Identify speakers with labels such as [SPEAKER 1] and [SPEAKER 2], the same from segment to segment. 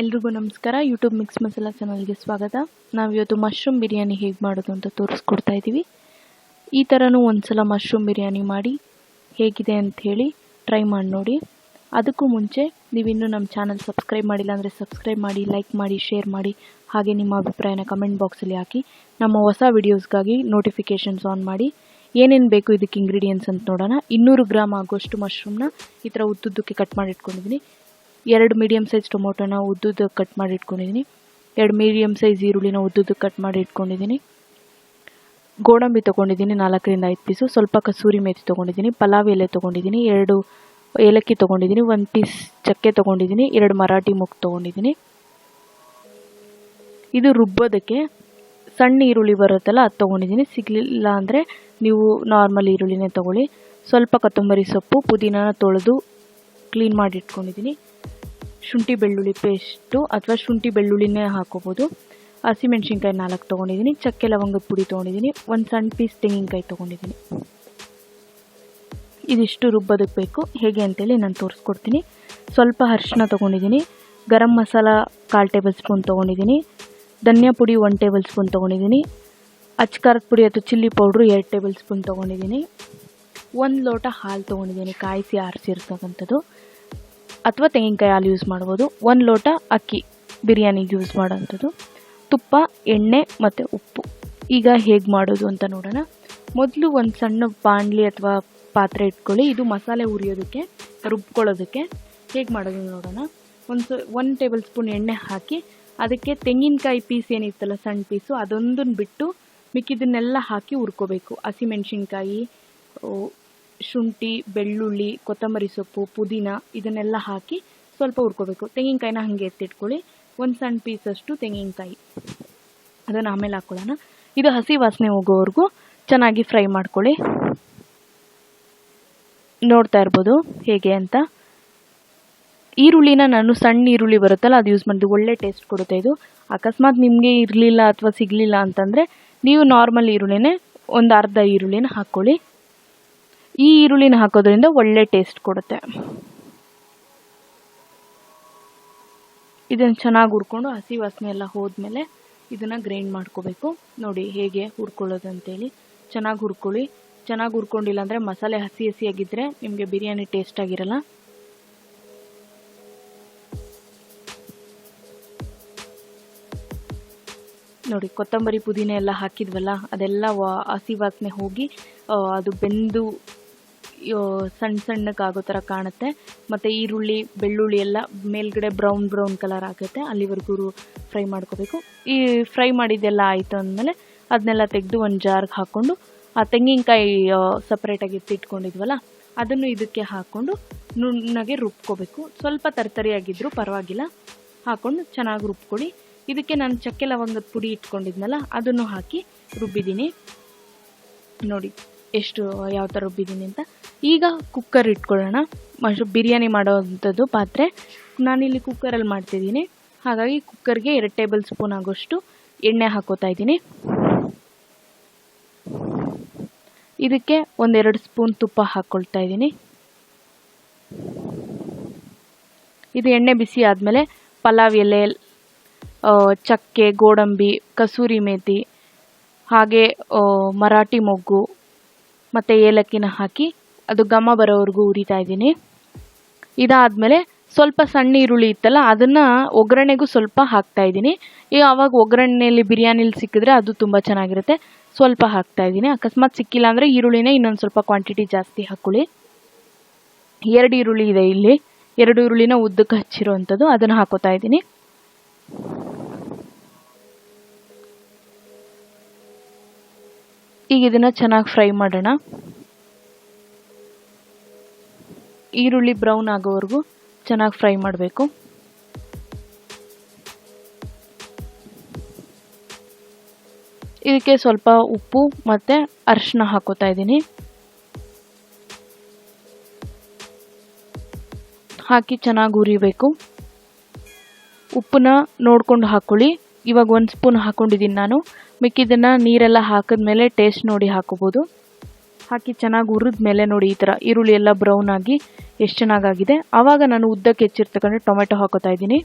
[SPEAKER 1] ಎಲ್ರಿಗೂ ನಮಸ್ಕಾರ. YouTube mix masala ಚಾನಲ್ಗೆ ಸ್ವಾಗತ. ನಾವು ಇವತ್ತು ಮಶ್ರೂಮ್ ಬಿರಿಯಾನಿ ಹೇಗೆ ಮಾಡೋದು ಅಂತ ತೋರಿಸ್ಕೊಡ್ತಾ ಇದ್ದೀವಿ. ಈ ಥರನೂ ಒಂದ್ಸಲ ಮಶ್ರೂಮ್ ಬಿರಿಯಾನಿ ಮಾಡಿ ಹೇಗಿದೆ ಅಂತ ಹೇಳಿ ಟ್ರೈ ಮಾಡಿ ನೋಡಿ. ಅದಕ್ಕೂ ಮುಂಚೆ ನೀವಿನ್ನೂ ನಮ್ಮ ಚಾನಲ್ ಸಬ್ಸ್ಕ್ರೈಬ್ ಮಾಡಿಲ್ಲ ಅಂದರೆ ಸಬ್ಸ್ಕ್ರೈಬ್ ಮಾಡಿ ಲೈಕ್ ಮಾಡಿ ಶೇರ್ ಮಾಡಿ, ಹಾಗೆ ನಿಮ್ಮ ಅಭಿಪ್ರಾಯನ ಕಮೆಂಟ್ ಬಾಕ್ಸಲ್ಲಿ ಹಾಕಿ. ನಮ್ಮ ಹೊಸ ವಿಡಿಯೋಸ್ಗಾಗಿ ನೋಟಿಫಿಕೇಷನ್ಸ್ ಆನ್ ಮಾಡಿ. ಏನೇನು ಬೇಕು ಇದಕ್ಕೆ ಇಂಗ್ರೀಡಿಯೆಂಟ್ಸ್ ಅಂತ ನೋಡೋಣ. ಇನ್ನೂರು ಗ್ರಾಮ್ ಆಗೋಷ್ಟು ಮಶ್ರೂಮ್ನ ಈ ಥರ ಉದ್ದುದ್ದಕ್ಕೆ ಕಟ್ ಮಾಡಿ ಇಟ್ಕೊಂಡಿದ್ದೀನಿ. ಎರಡು ಮೀಡಿಯಮ್ ಸೈಜ್ ಟೊಮೊಟೊನ ಉದ್ದುದ್ದು ಕಟ್ ಮಾಡಿ ಇಟ್ಕೊಂಡಿದ್ದೀನಿ ಎರಡು ಮೀಡಿಯಮ್ ಸೈಜ್ ಈರುಳ್ಳಿನ ಉದ್ದುದ್ದು ಕಟ್ ಮಾಡಿ ಇಟ್ಕೊಂಡಿದ್ದೀನಿ ಗೋಡಂಬಿ ತೊಗೊಂಡಿದ್ದೀನಿ ನಾಲ್ಕರಿಂದ ಐದು ಪೀಸು ಸ್ವಲ್ಪ ಕಸೂರಿ ಮೇಥಿ ತೊಗೊಂಡಿದ್ದೀನಿ ಪಲಾವ್ ಎಲೆ ತೊಗೊಂಡಿದ್ದೀನಿ ಎರಡು ಏಲಕ್ಕಿ ತೊಗೊಂಡಿದ್ದೀನಿ ಒಂದು ಪೀಸ್ ಚಕ್ಕೆ ತೊಗೊಂಡಿದ್ದೀನಿ ಎರಡು ಮರಾಠಿ ಮುಗ್ ತೊಗೊಂಡಿದ್ದೀನಿ ಇದು ರುಬ್ಬೋದಕ್ಕೆ ಸಣ್ಣ ಈರುಳ್ಳಿ ಬರುತ್ತಲ್ಲ ಅದು ತೊಗೊಂಡಿದ್ದೀನಿ ಸಿಗಲಿಲ್ಲ ಅಂದರೆ ನೀವು ನಾರ್ಮಲ್ ಈರುಳ್ಳಿನೇ ತೊಗೊಳ್ಳಿ. ಸ್ವಲ್ಪ ಕೊತ್ತಂಬರಿ ಸೊಪ್ಪು, ಪುದೀನಾನ ತೊಳೆದು ಕ್ಲೀನ್ ಮಾಡಿ ಇಟ್ಕೊಂಡಿದ್ದೀನಿ ಶುಂಠಿ ಬೆಳ್ಳುಳ್ಳಿ ಪೇಸ್ಟು ಅಥವಾ ಶುಂಠಿ ಬೆಳ್ಳುಳ್ಳಿನೇ ಹಾಕೋಬೋದು. ಹಸಿಮೆಣ್ಸಿನ್ಕಾಯಿ ನಾಲ್ಕು ತೊಗೊಂಡಿದ್ದೀನಿ. ಚಕ್ಕೆ ಲವಂಗದ ಪುಡಿ ತೊಗೊಂಡಿದ್ದೀನಿ. ಒಂದು ಸಣ್ಣ ಪೀಸ್ ತೆಂಗಿನಕಾಯಿ ತೊಗೊಂಡಿದ್ದೀನಿ. ಇದಿಷ್ಟು ರುಬ್ಬೋದಕ್ಕೆ ಬೇಕು. ಹೇಗೆ ಅಂತೇಳಿ ನಾನು ತೋರಿಸ್ಕೊಡ್ತೀನಿ. ಸ್ವಲ್ಪ ಅರಿಶಿನ ತೊಗೊಂಡಿದ್ದೀನಿ. ಗರಂ ಮಸಾಲ ಕಾಲು ಟೇಬಲ್ ಸ್ಪೂನ್ ತೊಗೊಂಡಿದ್ದೀನಿ. ಧನಿಯಾ ಪುಡಿ ಒನ್ ಟೇಬಲ್ ಸ್ಪೂನ್ ತೊಗೊಂಡಿದ್ದೀನಿ. ಅಚ್ಕಾರದ ಪುಡಿ ಅಥವಾ ಚಿಲ್ಲಿ ಪೌಡ್ರು ಎರಡು ಟೇಬಲ್ ಸ್ಪೂನ್ ತೊಗೊಂಡಿದ್ದೀನಿ. ಒಂದು ಲೋಟ ಹಾಲು ತೊಗೊಂಡಿದ್ದೀನಿ. ಕಾಯಿಸಿ ಆರಿಸಿರ್ತಕ್ಕಂಥದ್ದು. ಅಥವಾ ತೆಂಗಿನಕಾಯಿ ಹಾಲು ಯೂಸ್ ಮಾಡ್ಬೋದು. ಒಂದು ಲೋಟ ಅಕ್ಕಿ ಬಿರಿಯಾನಿಗೆ ಯೂಸ್ ಮಾಡೋಂಥದ್ದು ತುಪ್ಪ, ಎಣ್ಣೆ ಮತ್ತು ಉಪ್ಪು. ಈಗ ಹೇಗೆ ಮಾಡೋದು ಅಂತ ನೋಡೋಣ. ಮೊದಲು ಒಂದು ಸಣ್ಣ ಬಾಣಲಿ ಅಥವಾ ಪಾತ್ರೆ ಇಟ್ಕೊಳ್ಳಿ. ಇದು ಮಸಾಲೆ ಹುರಿಯೋದಕ್ಕೆ ರುಬ್ಕೊಳ್ಳೋದಕ್ಕೆ ಹೇಗೆ ಮಾಡೋದು ನೋಡೋಣ. ಒಂದು ಸ ಒನ್ ಟೇಬಲ್ ಸ್ಪೂನ್ ಎಣ್ಣೆ ಹಾಕಿ ಅದಕ್ಕೆ ತೆಂಗಿನಕಾಯಿ ಪೀಸ್ ಏನಿತ್ತಲ್ಲ ಸಣ್ಣ ಪೀಸು ಅದೊಂದನ್ನು ಬಿಟ್ಟು ಮಿಕ್ಕಿದನ್ನೆಲ್ಲ ಹಾಕಿ ಹುರ್ಕೋಬೇಕು. ಹಸಿಮೆಣ್ಸಿನ್ಕಾಯಿ ಶುಂಠಿ, ಬೆಳ್ಳುಳ್ಳಿ, ಕೊತ್ತಂಬರಿ ಸೊಪ್ಪು, ಪುದೀನ ಇದನ್ನೆಲ್ಲ ಹಾಕಿ ಸ್ವಲ್ಪ ಹುರ್ಕೋಬೇಕು. ತೆಂಗಿನಕಾಯಿನ ಹಾಗೆ ಎತ್ತಿಟ್ಕೊಳ್ಳಿ. ಒಂದು ಸಣ್ಣ ಪೀಸಷ್ಟು ತೆಂಗಿನಕಾಯಿ. ಅದನ್ನು ಆಮೇಲೆ ಹಾಕ್ಕೊಳ್ಳೋಣ ಇದು ಹಸಿ ವಾಸನೆ ಹೋಗೋವರೆಗೂ ಚೆನ್ನಾಗಿ ಫ್ರೈ ಮಾಡ್ಕೊಳ್ಳಿ. ನೋಡ್ತಾ ಇರ್ಬೋದು ಹೇಗೆ ಅಂತ. ಈರುಳ್ಳಿನ ನಾನು ಸಣ್ಣ ಈರುಳ್ಳಿ ಬರುತ್ತಲ್ಲ, ಅದು ಯೂಸ್ ಮಾಡಿದ್ದು ಒಳ್ಳೆ ಟೇಸ್ಟ್ ಕೊಡುತ್ತೆ ಇದು. ಅಕಸ್ಮಾತ್ ನಿಮಗೆ ಇರಲಿಲ್ಲ ಅಥವಾ ಸಿಗಲಿಲ್ಲ ಅಂತಂದರೆ ನೀವು ನಾರ್ಮಲ್ ಈರುಳ್ಳಿನೇ ಒಂದು ಅರ್ಧ ಈರುಳ್ಳಿನ ಹಾಕ್ಕೊಳ್ಳಿ ಈ ಈರುಳ್ಳಿನ ಹಾಕೋದ್ರಿಂದ ಒಳ್ಳೆ ಟೇಸ್ಟ್ ಕೊಡುತ್ತೆ. ಇದನ್ನು ಚೆನ್ನಾಗಿ ಹುರ್ಕೊಂಡು ಹಸಿ ವಾಸನೆ ಎಲ್ಲ ಹೋದ್ಮೇಲೆ ಇದನ್ನು ಗ್ರೈಂಡ್ ಮಾಡ್ಕೋಬೇಕು. ನೋಡಿ ಹೇಗೆ ಹುರ್ಕೊಳ್ಳೋದು ಅಂತೇಳಿ ಚೆನ್ನಾಗಿ ಹುರ್ಕೊಳ್ಳಿ. ಚೆನ್ನಾಗಿ ಹುರ್ಕೊಂಡಿಲ್ಲ ಅಂದರೆ ಮಸಾಲೆ ಹಸಿ ಹಸಿಯಾಗಿದ್ದರೆ ನಿಮಗೆ ಬಿರಿಯಾನಿ ಟೇಸ್ಟ್ ಆಗಿರಲ್ಲ. ನೋಡಿ ಕೊತ್ತಂಬರಿ ಪುದೀನ ಎಲ್ಲ ಹಾಕಿದ್ವಲ್ಲ, ಅದೆಲ್ಲ ಹಸಿ ವಾಸನೆ ಹೋಗಿ ಅದು ಬೆಂದು ಸಣ್ಣ ಸಣ್ಣಕ್ಕಾಗೋ ಥರ ಕಾಣುತ್ತೆ. ಮತ್ತು ಈರುಳ್ಳಿ, ಬೆಳ್ಳುಳ್ಳಿ ಎಲ್ಲ ಮೇಲ್ಗಡೆ ಬ್ರೌನ್ ಬ್ರೌನ್ ಕಲರ್ ಆಗುತ್ತೆ. ಅಲ್ಲಿವರೆಗೂ ಫ್ರೈ ಮಾಡ್ಕೋಬೇಕು. ಈ ಫ್ರೈ ಮಾಡಿದ್ದೆಲ್ಲ ಆಯಿತು ಅಂದಮೇಲೆ ಅದನ್ನೆಲ್ಲ ತೆಗೆದು ಒಂದು ಜಾರ್ಗೆ ಹಾಕ್ಕೊಂಡು, ಆ ತೆಂಗಿನಕಾಯಿ ಸಪ್ರೇಟಾಗಿ ಎತ್ತಿಟ್ಕೊಂಡಿದ್ವಲ್ಲ ಅದನ್ನು ಇದಕ್ಕೆ ಹಾಕ್ಕೊಂಡು ನುಣ್ಣಗೆ ರುಬ್ಕೋಬೇಕು. ಸ್ವಲ್ಪ ತರ್ತರಿಯಾಗಿದ್ದರೂ ಪರವಾಗಿಲ್ಲ. ಹಾಕ್ಕೊಂಡು ಚೆನ್ನಾಗಿ ರುಬ್ಕೊಳ್ಳಿ. ಇದಕ್ಕೆ ನಾನು ಚಕ್ಕೆ ಲವಂಗದ ಪುಡಿ ಇಟ್ಕೊಂಡಿದ್ನಲ್ಲ, ಅದನ್ನು ಹಾಕಿ ರುಬ್ಬಿದ್ದೀನಿ. ನೋಡಿ, ಎಷ್ಟು, ಯಾವ ಥರ ರುಬ್ಬಿದ್ದೀನಿ ಅಂತ. ಈಗ ಕುಕ್ಕರ್ ಇಟ್ಕೊಳ್ಳೋಣ. ಮಶ್, ಬಿರಿಯಾನಿ ಮಾಡೋವಂಥದ್ದು ಪಾತ್ರೆ. ನಾನಿಲ್ಲಿ ಕುಕ್ಕರಲ್ಲಿ ಮಾಡ್ತಿದ್ದೀನಿ. ಹಾಗಾಗಿ ಕುಕ್ಕರ್ಗೆ ಎರಡು ಟೇಬಲ್ ಸ್ಪೂನ್ ಆಗೋಷ್ಟು ಎಣ್ಣೆ ಹಾಕೋತಾ ಇದ್ದೀನಿ. ಇದಕ್ಕೆ ಒಂದೆರಡು ಸ್ಪೂನ್ ತುಪ್ಪ ಹಾಕ್ಕೊಳ್ತಾ ಇದ್ದೀನಿ. ಇದು ಎಣ್ಣೆ ಬಿಸಿ ಆದಮೇಲೆ ಪಲಾವ್ ಎಲೆ ಚಕ್ಕೆ, ಗೋಡಂಬಿ, ಕಸೂರಿ ಮೇಥಿ ಹಾಗೆ ಮರಾಠಿ ಮೊಗ್ಗು, ಮತ್ತು ಏಲಕ್ಕಿನ ಹಾಕಿ ಅದು ಘಮ ಬರೋವರೆಗೂ ಉರಿತಾ ಇದ್ದೀನಿ. ಇದಾದಮೇಲೆ ಸ್ವಲ್ಪ ಸಣ್ಣ ಈರುಳ್ಳಿ ಇತ್ತಲ್ಲ, ಅದನ್ನು ಒಗ್ಗರಣೆಗೂ ಸ್ವಲ್ಪ ಹಾಕ್ತಾ ಇದ್ದೀನಿ. ಈಗ ಅವಾಗ ಒಗ್ಗರಣೆಯಲ್ಲಿ ಬಿರಿಯಾನಿಲಿ ಸಿಕ್ಕಿದ್ರೆ ಅದು ತುಂಬ ಚೆನ್ನಾಗಿರುತ್ತೆ. ಸ್ವಲ್ಪ ಹಾಕ್ತಾ ಇದ್ದೀನಿ. ಅಕಸ್ಮಾತ್ ಸಿಕ್ಕಿಲ್ಲ ಅಂದರೆ ಈರುಳ್ಳಿನೇ ಇನ್ನೊಂದು ಸ್ವಲ್ಪ ಕ್ವಾಂಟಿಟಿ ಜಾಸ್ತಿ ಹಾಕ್ಕೊಳ್ಳಿ ಎರಡು ಈರುಳ್ಳಿ ಇದೆ ಇಲ್ಲಿ. ಎರಡು ಈರುಳ್ಳಿನ ಉದ್ದಕ್ಕೆ ಹಚ್ಚಿರೋವಂಥದ್ದು, ಅದನ್ನು ಹಾಕೋತಾ ಇದ್ದೀನಿ. ಈಗ ಇದನ್ನು ಚೆನ್ನಾಗಿ ಫ್ರೈ ಮಾಡೋಣ. ಈರುಳ್ಳಿ ಬ್ರೌನ್ ಆಗೋವರೆಗೂ ಚೆನ್ನಾಗಿ ಫ್ರೈ ಮಾಡಬೇಕು. ಇದಕ್ಕೆ ಸ್ವಲ್ಪ ಉಪ್ಪು ಮತ್ತು ಅರಿಶಿನ ಹಾಕೋತಾ ಇದ್ದೀನಿ. ಹಾಕಿ ಚೆನ್ನಾಗಿ ಉರಿಬೇಕು ಉಪ್ಪನ್ನ ನೋಡ್ಕೊಂಡು ಹಾಕ್ಕೊಳ್ಳಿ ಇವಾಗ ಒಂದು ಸ್ಪೂನ್ ಹಾಕ್ಕೊಂಡಿದ್ದೀನಿ ನಾನು. ಮಿಕ್ಕಿದ್ದನ್ನು ನೀರೆಲ್ಲ ಹಾಕಿದ್ಮೇಲೆ ಟೇಸ್ಟ್ ನೋಡಿ ಹಾಕೋಬೋದು. ಹಾಕಿ ಚೆನ್ನಾಗಿ ಹುರಿದ ಮೇಲೆ ನೋಡಿ ಈ ಥರ ಈರುಳ್ಳಿ ಎಲ್ಲ ಬ್ರೌನ್ ಆಗಿ ಎಷ್ಟು ಚೆನ್ನಾಗಾಗಿದೆ. ಆವಾಗ ನಾನು ಉದ್ದಕ್ಕೆ ಹೆಚ್ಚಿರ್ತಕ್ಕಂಥ ಟೊಮೆಟೊ ಹಾಕೋತಾ ಇದ್ದೀನಿ.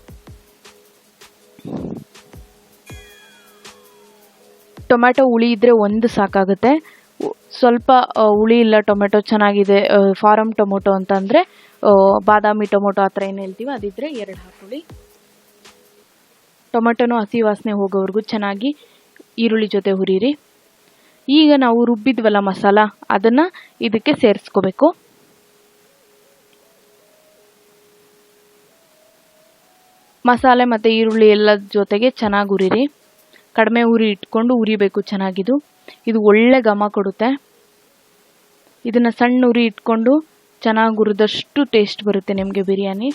[SPEAKER 1] ಟೊಮ್ಯಾಟೊ ಹುಳಿ ಇದ್ದರೆ ಒಂದು ಸಾಕಾಗುತ್ತೆ. ಸ್ವಲ್ಪ ಹುಳಿ ಇಲ್ಲ ಟೊಮೆಟೊ ಚೆನ್ನಾಗಿದೆ ಫಾರಮ್ ಟೊಮೊಟೊ ಅಂತಂದರೆ ಬಾದಾಮಿ ಟೊಮೊಟೊ ಆ ಥರ ಏನು ಹೇಳ್ತೀವಿ ಅದಿದ್ದರೆ ಎರಡು ಹಾಕೊಳ್ಳಿ. ಟೊಮೆಟೊನೂ ಹಸಿ ವಾಸನೆ ಹೋಗೋವರೆಗೂ ಚೆನ್ನಾಗಿ ಈರುಳ್ಳಿ ಜೊತೆ ಹುರಿರಿ ಈಗ ನಾವು ರುಬ್ಬಿದ್ವಲ್ಲ ಮಸಾಲ, ಅದನ್ನು ಇದಕ್ಕೆ ಸೇರಿಸ್ಕೋಬೇಕು. ಮಸಾಲೆ ಮತ್ತು ಈರುಳ್ಳಿ ಎಲ್ಲ ಜೊತೆಗೆ ಚೆನ್ನಾಗಿ ಉರಿರಿ. ಕಡಿಮೆ ಉರಿ ಇಟ್ಕೊಂಡು ಉರಿಬೇಕು ಚೆನ್ನಾಗಿದು. ಇದು ಒಳ್ಳೆ ಘಮ ಕೊಡುತ್ತೆ. ಇದನ್ನು ಸಣ್ಣ ಉರಿ ಇಟ್ಕೊಂಡು ಚೆನ್ನಾಗಿ ಉರಿದಷ್ಟು ಟೇಸ್ಟ್ ಬರುತ್ತೆ ನಿಮಗೆ ಬಿರಿಯಾನಿ.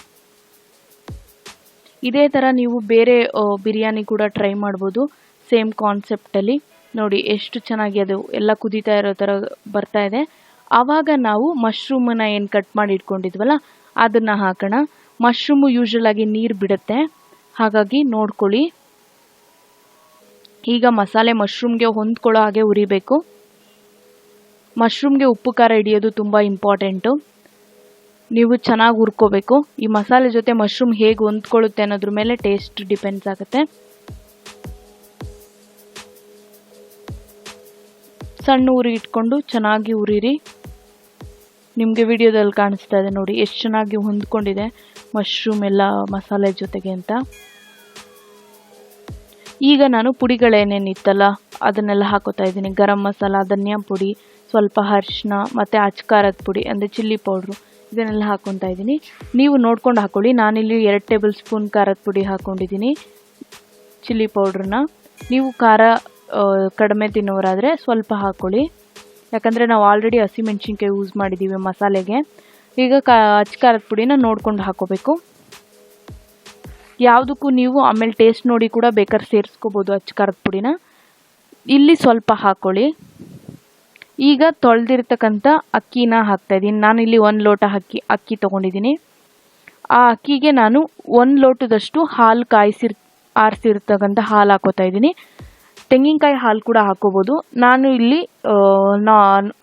[SPEAKER 1] ಇದೇ ಥರ ನೀವು ಬೇರೆ ಬಿರಿಯಾನಿ ಕೂಡ ಟ್ರೈ ಮಾಡ್ಬೋದು ಸೇಮ್ ಕಾನ್ಸೆಪ್ಟಲ್ಲಿ ನೋಡಿ ಎಷ್ಟು ಚೆನ್ನಾಗಿ ಅದು ಎಲ್ಲ ಕುದೀತಾ ಇರೋ ಥರ ಬರ್ತಾ ಇದೆ. ಆವಾಗ ನಾವು ಮಶ್ರೂಮನ್ನು ಏನು ಕಟ್ ಮಾಡಿ ಇಟ್ಕೊಂಡಿದ್ವಲ್ಲ, ಅದನ್ನು ಹಾಕೋಣ. ಮಶ್ರೂಮು ಯೂಶಲ್ ಆಗಿ ನೀರು ಬಿಡುತ್ತೆ. ಹಾಗಾಗಿ ನೋಡ್ಕೊಳ್ಳಿ. ಈಗ ಮಸಾಲೆ ಮಶ್ರೂಮ್ಗೆ ಹೊಂದ್ಕೊಳ್ಳೋ ಹಾಗೆ ಉರಿಬೇಕು. ಮಶ್ರೂಮ್ಗೆ ಉಪ್ಪು ಖಾರ ಹಿಡಿಯೋದು ತುಂಬ ಇಂಪಾರ್ಟೆಂಟು. ನೀವು ಚೆನ್ನಾಗಿ ಹುರ್ಕೋಬೇಕು. ಈ ಮಸಾಲೆ ಜೊತೆ ಮಶ್ರೂಮ್ ಹೇಗೆ ಹೊಂದ್ಕೊಳ್ಳುತ್ತೆ ಅನ್ನೋದ್ರ ಮೇಲೆ ಟೇಸ್ಟ್ ಡಿಪೆಂಡ್ಸ್ ಆಗುತ್ತೆ. ಸಣ್ಣ ಉರಿ ಇಟ್ಕೊಂಡು ಚೆನ್ನಾಗಿ ಉರಿರಿ ನಿಮಗೆ ವಿಡಿಯೋದಲ್ಲಿ ಕಾಣಿಸ್ತಾ ಇದೆ ನೋಡಿ, ಎಷ್ಟು ಚೆನ್ನಾಗಿ ಹೊಂದ್ಕೊಂಡಿದೆ ಮಶ್ರೂಮ್ ಎಲ್ಲ ಮಸಾಲೆ ಜೊತೆಗೆ ಅಂತ. ಈಗ ನಾನು ಪುಡಿಗಳೇನೇನಿತ್ತಲ್ಲ, ಅದನ್ನೆಲ್ಲ ಹಾಕೋತಾ ಇದ್ದೀನಿ. ಗರಂ ಮಸಾಲ, ಧನಿಯಾ ಪುಡಿ, ಸ್ವಲ್ಪ ಅರಿಶಿನ ಮತ್ತು ಅಚ್ಕಾರದ ಪುಡಿ, ಅಂದರೆ ಚಿಲ್ಲಿ ಪೌಡ್ರು, ಇದನ್ನೆಲ್ಲ ಹಾಕ್ಕೊತಾ ಇದ್ದೀನಿ. ನೀವು ನೋಡ್ಕೊಂಡು ಹಾಕೊಳ್ಳಿ, ನಾನಿಲ್ಲಿ ಎರಡು ಟೇಬಲ್ ಸ್ಪೂನ್ ಖಾರದ ಪುಡಿ ಹಾಕ್ಕೊಂಡಿದ್ದೀನಿ ಚಿಲ್ಲಿ ಪೌಡ್ರನ್ನ. ನೀವು ಖಾರ ಕಡಿಮೆ ತಿನ್ನೋರಾದರೆ ಸ್ವಲ್ಪ ಹಾಕ್ಕೊಳ್ಳಿ ಯಾಕಂದರೆ ನಾವು ಆಲ್ರೆಡಿ ಹಸಿಮೆಣ್ಸಿನ್ಕಾಯಿ ಯೂಸ್ ಮಾಡಿದ್ದೀವಿ ಮಸಾಲೆಗೆ. ಈಗ ಕಾ ಅಚ್ಕಾರದ ಪುಡಿನ ನೋಡ್ಕೊಂಡು ಹಾಕೋಬೇಕು. ಯಾವುದಕ್ಕೂ ನೀವು ಆಮೇಲೆ ಟೇಸ್ಟ್ ನೋಡಿ ಕೂಡ ಬೇಕಾದ್ರೆ ಸೇರಿಸ್ಕೋಬೋದು ಅಚ್ಕಾರದ ಪುಡಿನ. ಇಲ್ಲಿ ಸ್ವಲ್ಪ ಹಾಕ್ಕೊಳ್ಳಿ ಈಗ ತೊಳೆದಿರ್ತಕ್ಕಂಥ ಅಕ್ಕಿನ ಹಾಕ್ತಾಯಿದ್ದೀನಿ ನಾನು ಇಲ್ಲಿ ಒಂದು ಲೋಟ ಅಕ್ಕಿ ಅಕ್ಕಿ ತೊಗೊಂಡಿದ್ದೀನಿ ಆ ಅಕ್ಕಿಗೆ ನಾನು ಒಂದು ಲೋಟದಷ್ಟು ಹಾಲು ಕಾಯಿಸಿರ್, ಆರಿಸಿರ್ತಕ್ಕಂಥ ಹಾಲು ಹಾಕೋತಾ ಇದ್ದೀನಿ ತೆಂಗಿನಕಾಯಿ ಹಾಲು ಕೂಡ ಹಾಕೋಬೋದು. ನಾನು ಇಲ್ಲಿ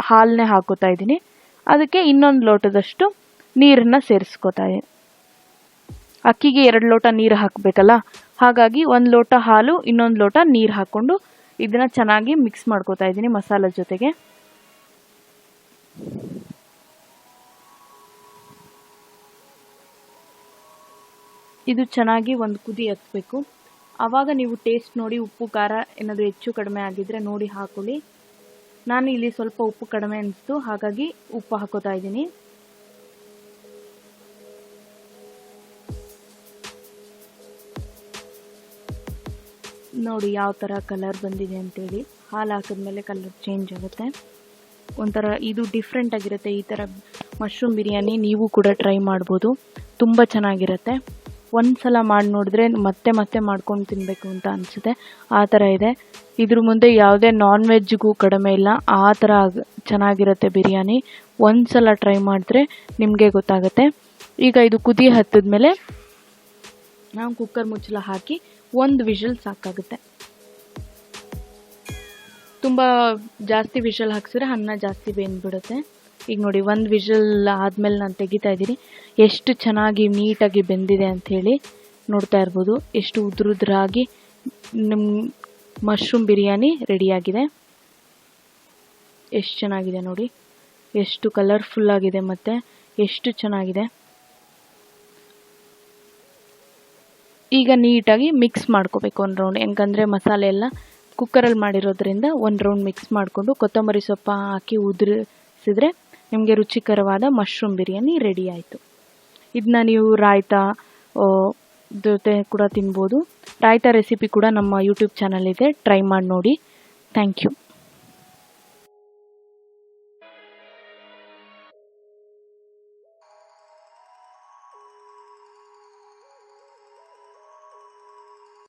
[SPEAKER 1] ಹಾಲನ್ನೇ ಹಾಕೋತಾ ಇದ್ದೀನಿ. ಅದಕ್ಕೆ ಇನ್ನೊಂದು ಲೋಟದಷ್ಟು ನೀರನ್ನು ಸೇರಿಸ್ಕೋತಾ ಅಕ್ಕಿಗೆ ಎರಡು ಲೋಟ ನೀರು ಹಾಕಬೇಕಲ್ಲ? ಹಾಗಾಗಿ ಒಂದು ಲೋಟ ಹಾಲು, ಇನ್ನೊಂದು ಲೋಟ ನೀರು ಹಾಕ್ಕೊಂಡು ಇದನ್ನು ಚೆನ್ನಾಗಿ ಮಿಕ್ಸ್ ಮಾಡ್ಕೋತಾ ಇದ್ದೀನಿ ಮಸಾಲೆ ಜೊತೆಗೆ. ಇದು ಚೆನ್ನಾಗಿ ಒಂದು ಕುದಿ ಹತ್ಬೇಕು ಆವಾಗ ನೀವು ಟೇಸ್ಟ್ ನೋಡಿ ಉಪ್ಪು, ಖಾರ ಏನಾದರೂ ಹೆಚ್ಚು ಕಡಿಮೆ ಆಗಿದ್ರೆ ನೋಡಿ ಹಾಕೊಳ್ಳಿ. ನಾನು ಇಲ್ಲಿ ಸ್ವಲ್ಪ ಉಪ್ಪು ಕಡಿಮೆ ಅನಿಸ್ತು, ಹಾಗಾಗಿ ಉಪ್ಪು ಹಾಕೋತಾ ಇದ್ದೀನಿ. ನೋಡಿ ಯಾವ ಥರ ಕಲರ್ ಬಂದಿದೆ ಅಂತೇಳಿ. ಹಾಲು ಹಾಕಿದ್ಮೇಲೆ ಕಲರ್ ಚೇಂಜ್ ಆಗುತ್ತೆ. ಒಂಥರ ಇದು ಡಿಫ್ರೆಂಟ್ ಆಗಿರುತ್ತೆ ಈ ಥರ ಮಶ್ರೂಮ್ ಬಿರಿಯಾನಿ, ನೀವು ಕೂಡ ಟ್ರೈ ಮಾಡ್ಬೋದು. ತುಂಬ ಚೆನ್ನಾಗಿರುತ್ತೆ. ಒಂದು ಸಲ ಮಾಡಿ ನೋಡಿದ್ರೆ ಮತ್ತೆ ಮತ್ತೆ ಮಾಡ್ಕೊಂಡು ತಿನ್ನಬೇಕು ಅಂತ ಅನಿಸುತ್ತೆ. ಆ ಥರ ಇದೆ. ಇದ್ರ ಮುಂದೆ ಯಾವುದೇ ನಾನ್ ವೆಜ್ಗೂ ಕಡಿಮೆ ಇಲ್ಲ. ಆ ಥರ ಚೆನ್ನಾಗಿರುತ್ತೆ ಬಿರಿಯಾನಿ. ಒಂದು ಸಲ ಟ್ರೈ ಮಾಡಿದ್ರೆ ನಿಮಗೆ ಗೊತ್ತಾಗುತ್ತೆ. ಈಗ ಇದು ಕುದಿ ಹತ್ತಿದ್ಮೇಲೆ ನಾವು ಕುಕ್ಕರ್ ಮುಚ್ಚಳ ಹಾಕಿ ಒಂದು ವಿಷಲ್ ಸಾಕಾಗುತ್ತೆ. ತುಂಬ ಜಾಸ್ತಿ ವಿಷಲ್ ಹಾಕ್ಸಿದ್ರೆ ಅನ್ನ ಜಾಸ್ತಿ ಬೆಂದ್ಬಿಡುತ್ತೆ. ಈಗ ನೋಡಿ, ಒಂದು ವಿಷಲ್ ಆದಮೇಲೆ ನಾನು ತೆಗಿತಾ ಇದ್ದೀನಿ. ಎಷ್ಟು ಚೆನ್ನಾಗಿ ನೀಟಾಗಿ ಬೆಂದಿದೆ ಅಂಥೇಳಿ ನೋಡ್ತಾ ಇರ್ಬೋದು. ಎಷ್ಟು ಉದ್ರುದ್ರಾಗಿ ನಿಮ್ಮ ಮಶ್ರೂಮ್ ಬಿರಿಯಾನಿ ರೆಡಿಯಾಗಿದೆ. ಎಷ್ಟು ಚೆನ್ನಾಗಿದೆ ನೋಡಿ. ಎಷ್ಟು ಕಲರ್ಫುಲ್ ಆಗಿದೆ ಮತ್ತು ಎಷ್ಟು ಚೆನ್ನಾಗಿದೆ. ಈಗ ನೀಟಾಗಿ ಮಿಕ್ಸ್ ಮಾಡ್ಕೋಬೇಕು ಒಂದು ರೌಂಡ್ ಹೆಂಗಂದರೆ ಮಸಾಲೆ ಎಲ್ಲ ಕುಕ್ಕರಲ್ಲಿ ಮಾಡಿರೋದ್ರಿಂದ ಒಂದು ರೌಂಡ್ ಮಿಕ್ಸ್ ಮಾಡಿಕೊಂಡು ಕೊತ್ತಂಬರಿ ಸೊಪ್ಪು ಹಾಕಿ ಉದುರಿಸಿದ್ರೆ ನಿಮಗೆ ರುಚಿಕರವಾದ ಮಶ್ರೂಮ್ ಬಿರಿಯಾನಿ ರೆಡಿ ಆಯಿತು. ಇದನ್ನ ನೀವು ರಾಯ್ತಾ ಜೊತೆ ಕೂಡ ತಿನ್ಬೋದು. ರಾಯ್ತಾ ರೆಸಿಪಿ ಕೂಡ ನಮ್ಮ ಯೂಟ್ಯೂಬ್ ಚಾನಲ್ ಇದೆ. ಟ್ರೈ ಮಾಡಿ ನೋಡಿ. Thank you